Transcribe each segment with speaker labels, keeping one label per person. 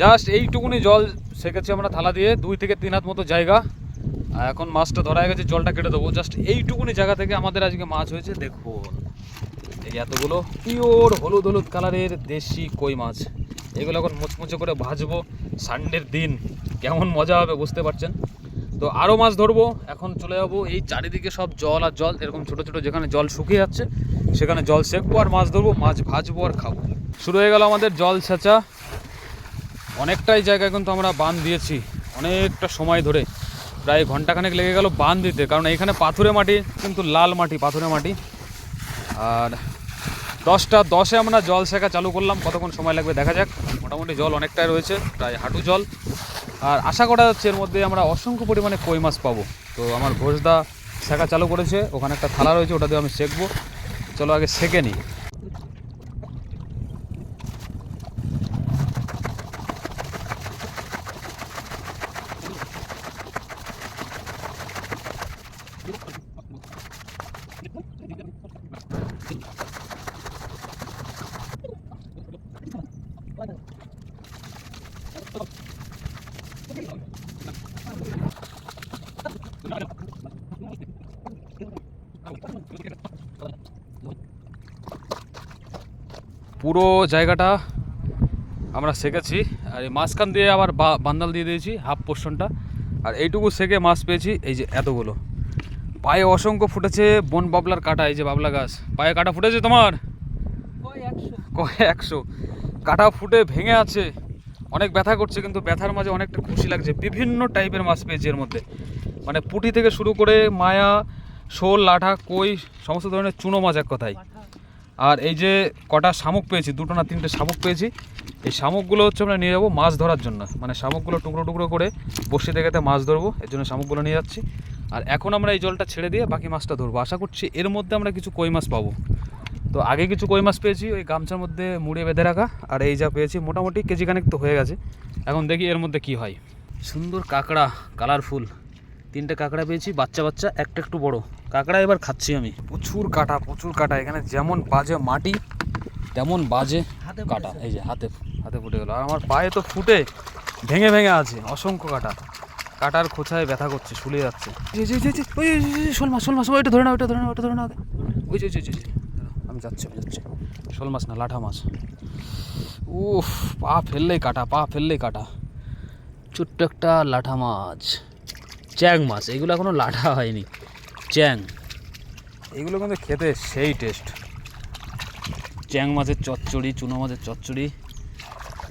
Speaker 1: Just এইটুকুনি জল সেকেছি আমরা থালা দিয়ে, দুই থেকে তিন হাত মতো জায়গা। আর এখন মাছটা ধরা গেছে, জলটা কেটে দেবো। জাস্ট এইটুকুনি জায়গা থেকে আমাদের আজকে মাছ হয়েছে, দেখুন। এই এতগুলো পিওর হলুদ হলুদ কালারের দেশি কই মাছ। এগুলো এখন মুচমুচে করে ভাজবো সানডের দিন। কেমন মজা হবে বুঝতে পারছেন? তো আরও মাছ ধরবো। এখন চলে যাব এই চারিদিকে সব জল আর জল, এরকম ছোটো ছোটো যেখানে জল শুকিয়ে যাচ্ছে, সেখানে জল সেঁকবো আর মাছ ধরবো, মাছ ভাজবো আর খাব। শুরু হয়ে গেল আমাদের জল ছেঁচা অনেকটাই জায়গায় কিন্তু আমরা বাঁধ দিয়েছি। অনেকটা সময় ধরে। প্রায় ঘন্টাখানেক লেগে গেল বাঁধ দিতে। কারণ এখানে পাথুরে মাটি, কিন্তু লাল মাটি, পাথুরে মাটি। আর দশটা দশে আমরা জল শেখা চালু করলাম। কতক্ষণ সময় লাগবে দেখা যাক। মোটামুটি জল অনেকটাই রয়েছে, প্রায় হাঁটু জল। আর আশা করা যাচ্ছে এর মধ্যে আমরা অসংখ্য পরিমাণে কই মাছ পাবো। তো আমার ঘোষদা শেখা চালু করেছে। ওখানে একটা থালা রয়েছে, ওটা দিয়ে আমি শেখবো চলো আগে শেখে নিই। পুরো জায়গাটা আমরা সেকেছি। আর এই মাঝখান দিয়ে আবার বান্দাল দিয়ে দিয়েছি হাফ পোর্শনটা আর এইটুকু সেকে মাছ পেয়েছি এই যে এতগুলো। পায়ে অসংখ্য ফুটেছে বন বাবলার কাটা এই যে বাবলা গাছ। পায়ে কাটা ফুটেছে তোমার? কয় একশো? কাটা ফুটে ভেঙে আছে। অনেক ব্যথা করছে কিন্তু ব্যথার মাঝে অনেকটা খুশি লাগছে। বিভিন্ন টাইপের মাছ পেয়েছি এর মধ্যে। মানে পুঁটি থেকে শুরু করে মায়া শোল লাঠা কই সমস্ত ধরনের চুনো মাছ এক কথায়। আর এই যে কটা শামুক পেয়েছি, দুটো না তিনটে শামুক পেয়েছি, এই শামুকগুলো হচ্ছে আমরা নিয়ে যাব মাছ ধরার জন্য। মানে শামুকগুলো টুকরো টুকরো করে বসে দেখেতে মাছ ধরবো, এর জন্য শামুকগুলো নিয়ে যাচ্ছি। আর এখন আমরা এই জলটা ছেড়ে দিয়ে বাকি মাছটা ধরবো। আশা করছি এর মধ্যে আমরা কিছু কই মাছ পাবো। তো আগে কিছু কই মাছ পেয়েছি, ওই গামছার মধ্যে মুড়ে বেঁধে রাখা, আর এই যা পেয়েছি মোটামুটি কেজি খানেক তো হয়ে গেছে। এখন দেখি এর মধ্যে কি হয়। সুন্দর কাঁকড়া কালারফুল তিনটে কাঁকড়া পেয়েছি, বাচ্চা বাচ্চা, একটা একটু বড়। কাঁকড়া এবার খাচ্ছি আমি। প্রচুর কাটা প্রচুর কাটা। এখানে যেমন বাজে মাটি, তেমন বাজে কাটা। এই যে হাতে হাতে ফুটে গেলো। আর আমার পায়ে তো ফুটে, ভেঙে ভেঙে আছে, অসংখ্য কাটা। কাটার খোঁচায় ব্যথা করছে, শুলে যাচ্ছে। শোল মাছ শোল মাছ ওইটা ধরে না ওইটা ধরে না ওইটা ধরে না আগে। ওই যে আমি যাচ্ছি আমি যাচ্ছি। শোল মাছ না, লাঠা মাছ। উফ, পা ফেললেই কাটা, পা ফেললেই কাটা। ছোট্ট একটা লাঠা মাছ। চ্যাং মাছ, এগুলো এখনও লাঠা হয়নি। চ্যাং। এগুলো কিন্তু খেতে সেই টেস্ট চ্যাং মাছের চচ্চড়ি চুনো মাছের চচ্চড়ি।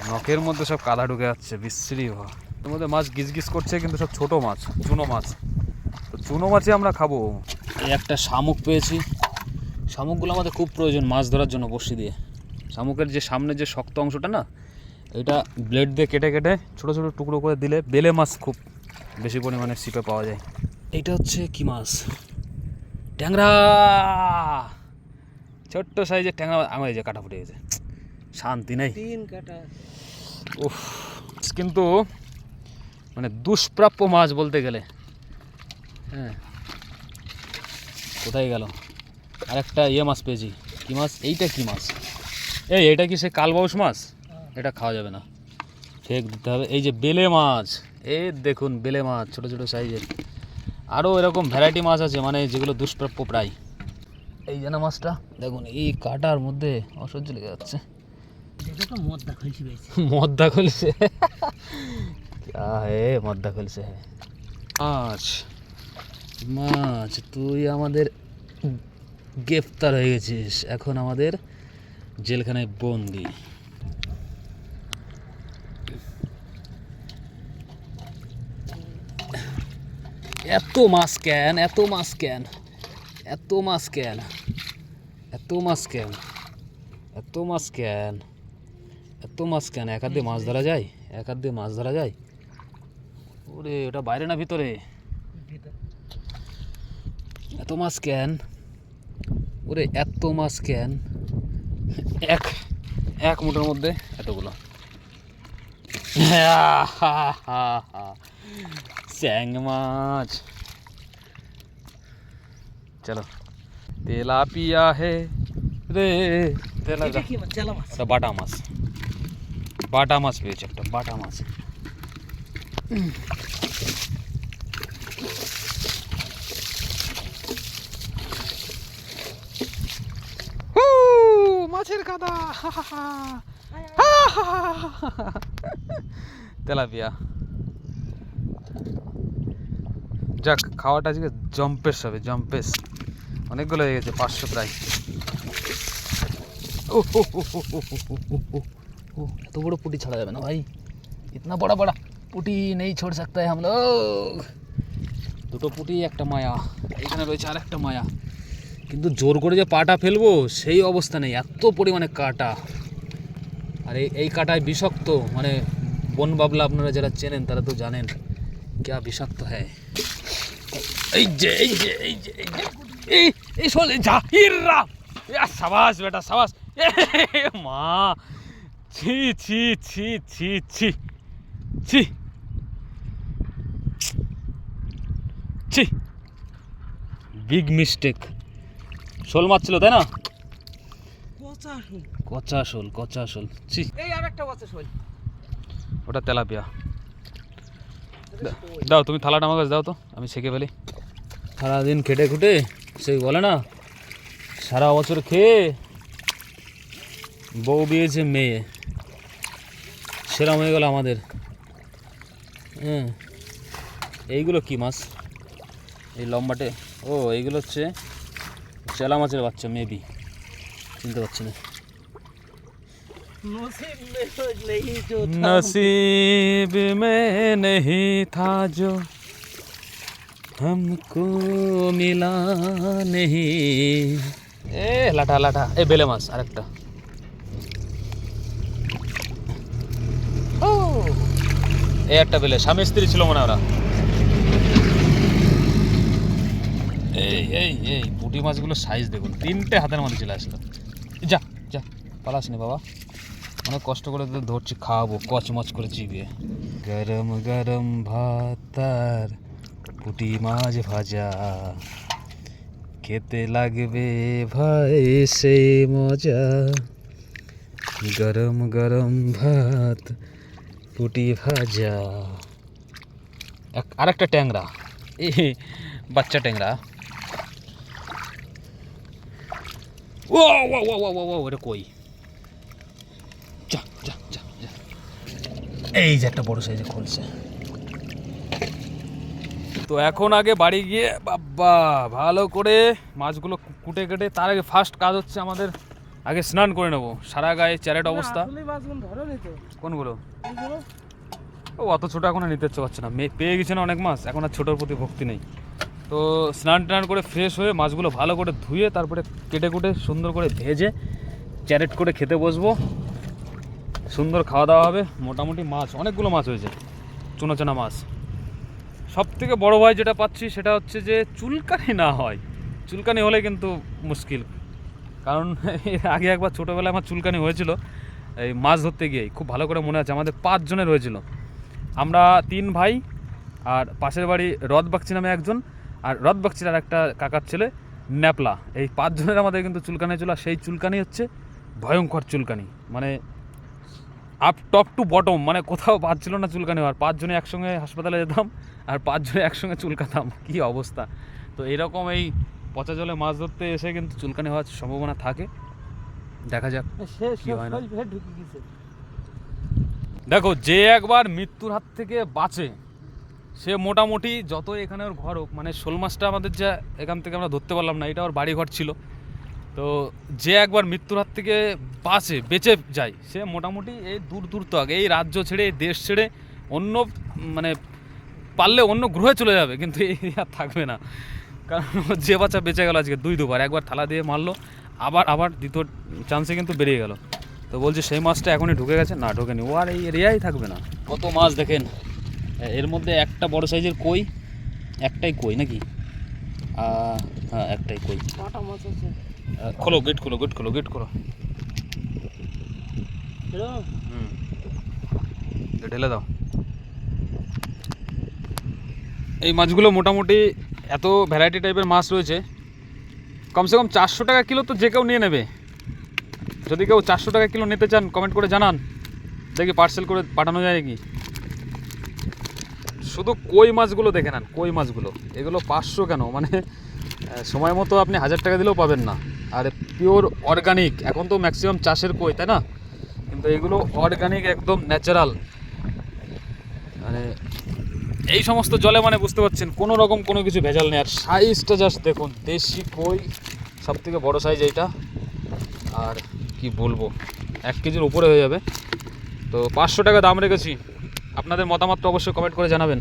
Speaker 1: নখের মধ্যে সব কাদা ঢুকে যাচ্ছে বিশ্রী হওয়া এর মধ্যে মাছ গিজ গিজ করছে কিন্তু সব ছোট মাছ চুনো মাছ। তো চুনো মাছই আমরা খাব। এই একটা শামুক পেয়েছি। শামুকগুলো আমাদের খুব প্রয়োজন মাছ ধরার জন্য বসি দিয়ে। শামুকের যে সামনে যে শক্ত অংশটা না এটা ব্লেড দিয়ে কেটে কেটে ছোটো ছোটো টুকরো করে দিলে বেলে মাছ খুব বেশি পরিমাণে সিপে পাওয়া যায়। এইটা হচ্ছে কি মাছ? ট্যাংরা! ছোট্ট সাইজের ট্যাংরা আমার এই যে কাটা ফুটে গেছে। শান্তি নেই। উফ কিন্তু মানে দুষ্প্রাপ্য মাছ বলতে গেলে। হ্যাঁ। কোথায় গেল? আরেকটা ইয়ে মাছ পেয়েছি। কি মাছ? এইটা কী মাছ? এই এটা কি সে কালবাউস মাছ? এটা খাওয়া যাবে না। ফেক দিতে হবে। এই যে বেলে মাছ। এই দেখুন বেলে মাছ ছোটো ছোটো সাইজের। আরও এরকম ভ্যারাইটি মাছ আছে মানে যেগুলো দুষ্প্রাপ্য প্রায়। এই যেন মাছটা, দেখুন, এই কাটার মধ্যে অসহ্য লেগে যাচ্ছে।
Speaker 2: মদ্দা খুলছে হে
Speaker 1: মদ্দা খুলছে হ্যাঁ মাছ মাছ, তুই আমাদের গ্রেফতার হয়ে গেছিস। এখন আমাদের জেলখানায় বন্দি। এত মাছ কেন, এত মাছ কেন, এত মাছ কেন, এত মাছ কেন, এত মাছ কেন, এত মাছ কেন, এক হাত দিয়ে মাছ ধরা যায়, এক হাত দিয়ে মাছ ধরা যায়। ওরে ওটা বাইরে না ভিতরে? এত মাছ কেন? ওরে, এত মাছ কেন? এক এক মুঠোর মধ্যে এতগুলো। মাছ চলো তেলাপিয়া হে। রে তেলা
Speaker 2: এটা কি মাছ চালা মাছ
Speaker 1: এটা বাটা মাছ বাটা মাছ পেয়েছি একটা বাটা মাছ হু, মাছের কাদা হা, হা, হা। হা, হা, হা, হা, হা। তেলাপিয়া যাক খাওয়াটা আজকে জম্পেস হবে জম্পেস অনেকগুলো হয়ে গেছে পাঁচশো প্রায় ও এত বড় পুটি ছাড়া যাবে না ভাই ইতনা বড় বড় পুটি নেই ছোড় সকতে হাম লোক দুটো পুটি একটা মায়া এখানে রয়েছে আর একটা মায়া কিন্তু জোর করে যে পাটা ফেলব সেই অবস্থা নেই এত পরিমাণে কাটা আর এই এই কাটায় বিষাক্ত মানে বন বাবলা আপনারা যারা চেনেন তারা তো জানেন কে বিষাক্ত হ্যাঁ এই যে এই যে এই যে এই যে। এই এই শোলে যা ইররা সাবাস বেটা সাবাস। মা। ছি ছি ছি ছি ছি। ছি। ছি। বিগ মিস্টেক শোল মাছ ছিল তাই না? কচা শোল। কচা শোল ছি।
Speaker 2: এই আর একটা পচা শোল।
Speaker 1: ওটা তেলাপিয়া। দাও তুমি থালাটা আমার কাছে দাও তো আমি ছেঁকে ফেলি। সারাদিন খেটে খুটে সেই বলে না সারা বছর খেয়ে বউ বিয়েছে মেয়ে সেরম হয়ে গেল আমাদের হ্যাঁ এইগুলো কি মাছ এই লম্বাটে ও এইগুলো হচ্ছে চেলা মাছের বাচ্চা মেবি চিনতে পারছি না
Speaker 2: नसीब में तो नहीं जो था।
Speaker 1: नसीब में नहीं था जो हमको मिला नहीं এ লাটা লাটা এ বেলে মাছ আরেকটা ও এই একটা বেলে স্বামী স্ত্রী ছিল মনে হয় ওরা এই এই এই পুঁটি মাছগুলো সাইজ দেখুন তিনটে হাতের মধ্যে চলে আসলো যা যা পালাস নি বাবা অনেক কষ্ট করে তো ধরছি খাওয়াবো কচমচ করে চিবিয়ে গরম গরম ভাত তার পুটি মাছ ভাজা। খেতে লাগবে ভাই সে মজা। গরম গরম ভাত, পুটি ভাজা। আরেকটা ট্যাংরা। এ বাচ্চা ট্যাংরা। ও ও ও ও ও ও কই? যা যা এই যে একটা বড় সাইজে খুলছে তো এখন আগে বাড়ি গিয়ে বাবা ভালো করে মাছগুলো কুটে কেটে তার আগে ফার্স্ট কাজ হচ্ছে আমাদের আগে স্নান করে নেব। সারা গায়ে চ্যারেট অবস্থা। কোনগুলো? ও অত ছোটো এখন আর নিতে ইচ্ছে পারছে না। পেয়ে গেছে না অনেক মাছ এখন আর ছোটোর প্রতি ভক্তি নেই। তো স্নান টান করে ফ্রেশ হয়ে মাছগুলো ভালো করে ধুয়ে তারপরে কেটে কুটে সুন্দর করে ভেজে চ্যারেট করে খেতে বসবো। সুন্দর খাওয়া দাওয়া হবে মোটামুটি মাছ অনেকগুলো মাছ হয়েছে চুনো চেনা মাছ। সব থেকে বড়ো ভাই যেটা পাচ্ছি সেটা হচ্ছে যে চুলকানি না হয়। চুলকানি হলে কিন্তু মুশকিল। কারণ এর আগে একবার ছোটোবেলায় আমার চুলকানি হয়েছিল, এই মাছ ধরতে গিয়েই। খুব ভালো করে মনে আছে, আমাদের পাঁচজনের হয়েছিল। আমরা তিন ভাই আর পাশের বাড়ি রদ বাগচি নামে একজন আর রদ বাগচির আর একটা কাকার ছেলে ন্যাপলা। এই পাঁচজনের আমাদের কিন্তু চুলকানি ছিল সেই চুলকানি হচ্ছে ভয়ঙ্কর চুলকানি। মানে আপ টপ টু বটম মানে কোথাও বাদ ছিল না চুলকানি হওয়ার পাঁচজনে একসঙ্গে হাসপাতালে যেতাম আর পাঁচজনে একসঙ্গে চুলকাতাম। কি অবস্থা? তো এরকম এই পচা জলে মাছ ধরতে এসে কিন্তু চুলকানি হওয়ার সম্ভাবনা থাকে। দেখা যাক কি হয় না? দেখো যে একবার মৃত্যুর হাত থেকে বাঁচে সে মোটামুটি যত এখানে ওর ঘর হোক মানে শোল মাছটা আমাদের যা এখান থেকে আমরা ধরতে পারলাম না এটা ওর বাড়ি ঘর ছিল। তো যে একবার মৃত্যুর হাত থেকে বাঁচে বেঁচে যায় সে মোটামুটি এই দূর দূর তো আগে এই রাজ্য ছেড়ে এই দেশ ছেড়ে অন্য মানে পারলে অন্য গ্রহে চলে যাবে কিন্তু এই আর থাকবে না। কারণ যে বাচ্চা বেঁচে গেল আজকে দুই দুবার একবার থালা দিয়ে মারলো আবার আবার দ্বিতীয় চান্সে কিন্তু বেরিয়ে গেল। তো বলছে সেই মাছটা এখনই ঢুকে গেছে না ঢোকেনি ও আর এই এরিয়াই থাকবে না। কত মাছ দেখেন? এর মধ্যে একটা বড় সাইজের কই? একটাই কই নাকি? হ্যাঁ একটাই কই।
Speaker 2: কটা মাছ আছে?
Speaker 1: খোলো গেট খোলো গেট খোলো গেট খোলো। হুম। ঢেলে দাও। এই মাছগুলো মোটামুটি এত ভ্যারাইটি টাইপের মাছ রয়েছে। কমসে কম চারশো টাকা কিলো তো যে কেউ নিয়ে নেবে। যদি কেউ চারশো টাকা কিলো নিতে চান কমেন্ট করে জানান। দেখি পার্সেল করে পাঠানো যায় নাকি। শুধু কই মাছগুলো দেখে নেন কই মাছগুলো? এগুলো পাঁচশো কেন? মানে সময় মতো আপনি হাজার টাকা দিলেও পাবেন না। আর পিওর অর্গানিক এখন তো ম্যাক্সিমাম চাষের কই, তাই না? কিন্তু এগুলো অর্গানিক একদম ন্যাচারাল মানে এই সমস্ত জলে মানে বুঝতে পারছেন, কোনো রকম কোনো কিছু ভেজাল নেই। আর সাইজটা জাস্ট দেখুন, দেশি কই সব থেকে বড়ো সাইজ এইটা। আর কি বলব, এক কেজির উপরে হয়ে যাবে। তো পাঁচশো টাকা দাম রেখেছি। আপনাদের মতামতটা অবশ্যই কমেন্ট করে জানাবেন।